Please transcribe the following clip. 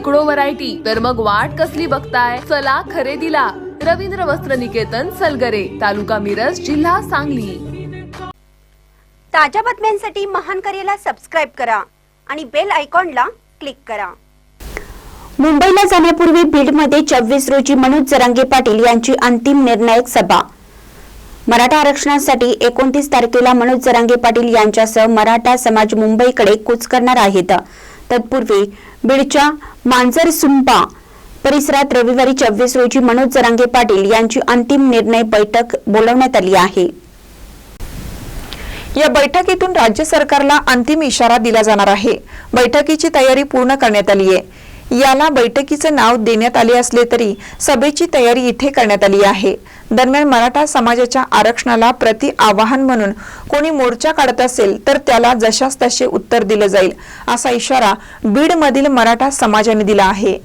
शेकडो व्हरायटी तर मग वाट कसली बघताय? चला खरेदीला. रवींद्र वस्त्र निकेतन सलगरे तालुका मिरज जिल्हा सांगली. ताज्या बातम्यांसाठी महान करेला सबस्क्राईब करा आणि बेल आयकॉनला क्लिक करा. मुंबईला जाण्यापूर्वी बीडमध्ये चोवीस रोजी मनोज जरांगे पाटील यांची अंतिम निर्णायक सभा. मराठा आरक्षणासाठी एकोणतीस तारखेला मनोज जरांगे पाटील यांच्यासह मराठा समाज मुंबईकडे कूच करणार आहेत. तत्पूर्वी बीडच्या मांजर सुंपा परिसरात रविवारी चोवीस रोजी मनोज जरांगे पाटील यांची अंतिम निर्णय बैठक बोलवण्यात आली आहे. या बैठकीतून राज्य सरकारला अंतिम इशारा दिला जाणार आहे. बैठकीची तयारी पूर्ण करण्यात आली आहे. याला बैठकीचं नाव देण्यात आले असले तरी सभेची तयारी इथे करण्यात आली आहे. दरम्यान मराठा समाजाच्या आरक्षणाला प्रति आवाहन म्हणून कोणी मोर्चा काढत असेल तर त्याला जशास तसे उत्तर दिलं जाईल असा इशारा बीडमधील मराठा समाजाने दिला आहे.